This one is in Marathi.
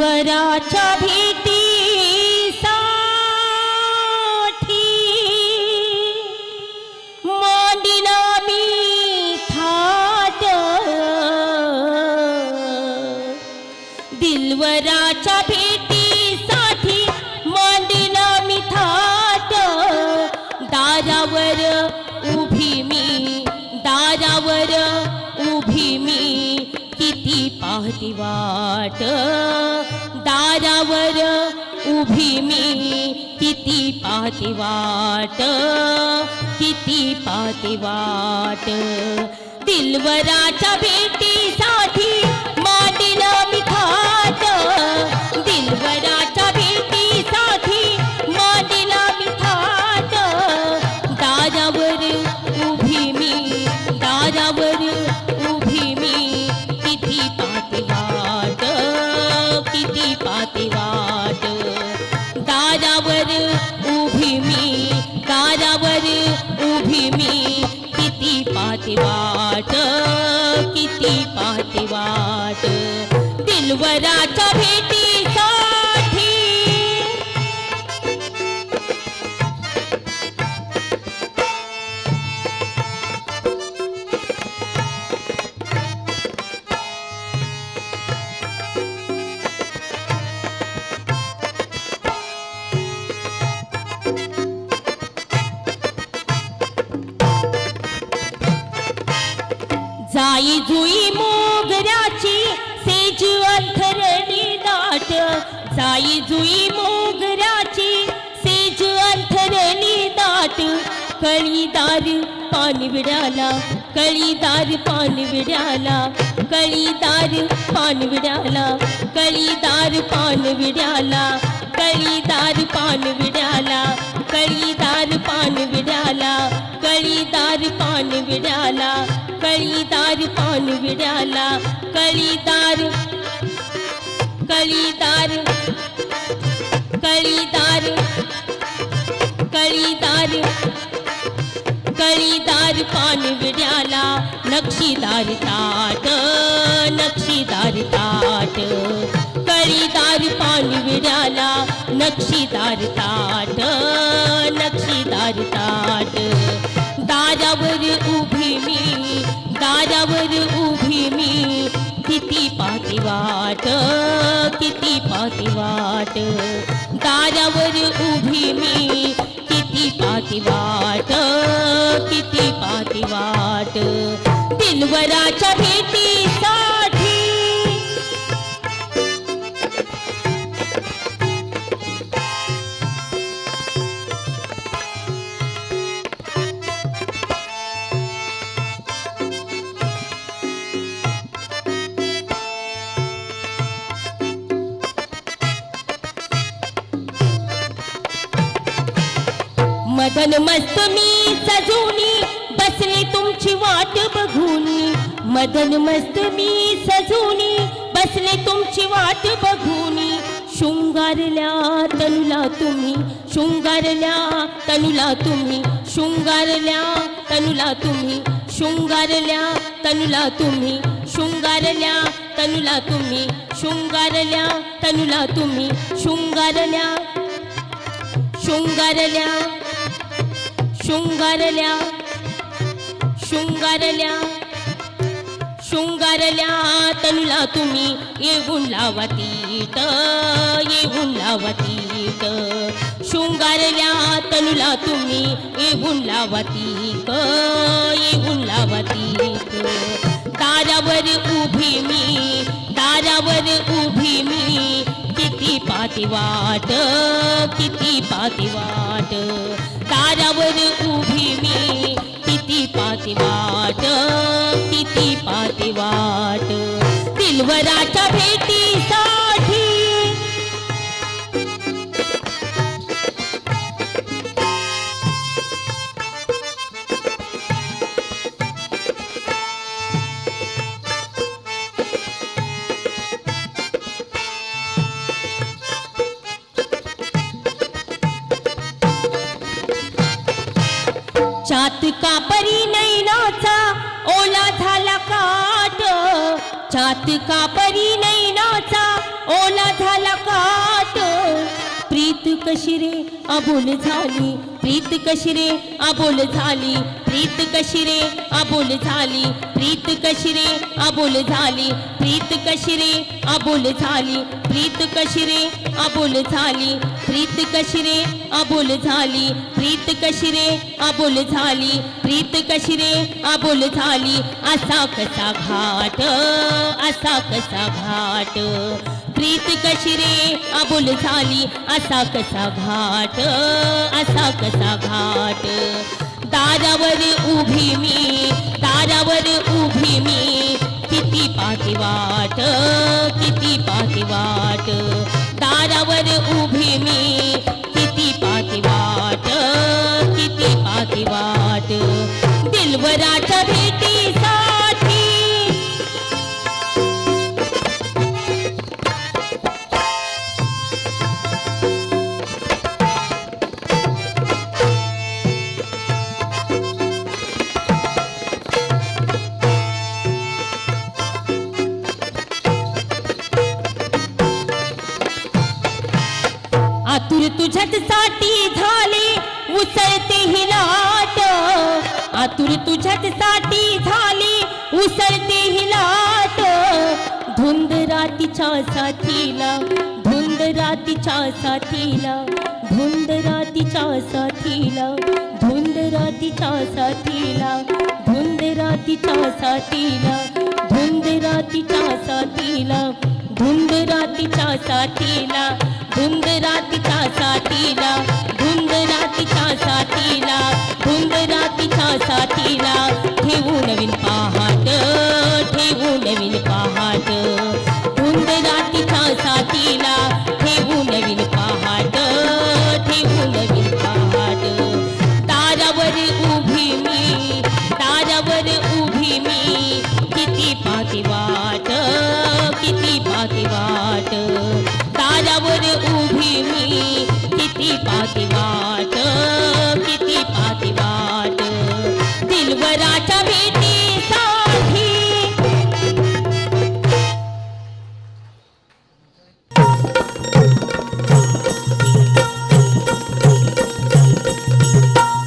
दिलवराच्या भेटी साठी. मांडिला मी थाट. दिलवराच्या भेटीसाठी मांडिला मी थाट. दारावर उभी मी दारावर उभी मी. पाहती वाट. दारावर उभी मी किती पाहती वाट. किती पाहती वाट. दिलवराच्या भेटीचा पाहती पाहती वाट. दिलवराच्या भेटी जुई मोगऱ्याची सेज अंथरणी दाट जाई जुई मोगऱ्याची सेज अंथरणी दाट कळीदार पानविड्याला कळीदार पानविड्याला कळीदार पानविड्याला कळीदार पानविड्याला कळीदार पानविड्याला कळीदार पानविड्याला कळीदार पानविड्याला. कळीदार पानविड्याला कळीदार कळीदार कळीदार कळीदार कळीदार पानविड्याला नक्षीदार ताट नक्षीदार ताट. कळीदार पानविड्याला नक्षीदार ताट नक्षीदार ताट. दारावर उभी मी दारावर उभी मी. किती पाती वाट किती पाती वाट. दारावर उभी मी किती पाती वाट किती पाती वाट. दिलवराच्या भेटीचा मदन मस्त मी सजूनी बसले तुमची वाट बघूनी. मदन मस्त मी सजूनी बसले तुमची वाट बघूनी. शृंगारल्या तनुला तुम्ही शृंगारल्या तनुला तुम्ही शृंगारल्या तनुला तुम्ही शृंगारल्या तनुला तुम्ही शृंगारल्या तनुला तुम्ही शृंगारल्या तनुला तुम्ही शृंगारल्या शृंगारल्या शृंगारल्या शृंगारल्या शृंगारल्या तनुला तुम्ही येऊन लावतीत येऊन लावतीत शृंगारल्या तनुला तुम्ही येऊन लावतीत येऊन लावतीत दारावर उभी मी दारावर उभी मी किती पाती वाट किती पाती वाट. दारावर You. चात कापरी नैनाचा ओला झाला काट. चात कापरी नैनाचा ओला झाला काट. प्रीत कशी रे अबोल झाली? प्रीत कशी रे अबोल झाली? प्रीत कशी रे अबोल झाली, प्रीत कशी रे अबोल झाली, प्रीत कशी रे अबोल झाली, प्रीत कशी रे अबोल झाली, प्रीत कशी रे अबोल झाली, प्रीत कशी रे अबोल झाली, प्रीत कशी रे अबोल झाली, असा कसा घाट, असा कसा घाट, प्रीत कशी रे अबोल झाली, असा कसा घाट, असा कसा घाट दारावर उभी मी दारावर उभी मी. किती पाठी वाट किती पाठी वाट. दारावर उभी मी तुझ्यासाठी झाले उसळते ही लाट. आतुर तुझ्यासाठी झाली उसळते ही लाट. धुंद रातीच्या साथीला धुंद रातीच्या साथीला धुंद रातीच्या साथीला धुंद रातीच्या साथीला धुंद रातीच्या साथीला धुंद रातीच्या साथीला. घुंगरातीच्या साथीला घुंगरातीच्या साथीला घुंगरातीच्या साथीला घुंगरातीच्या साथीला.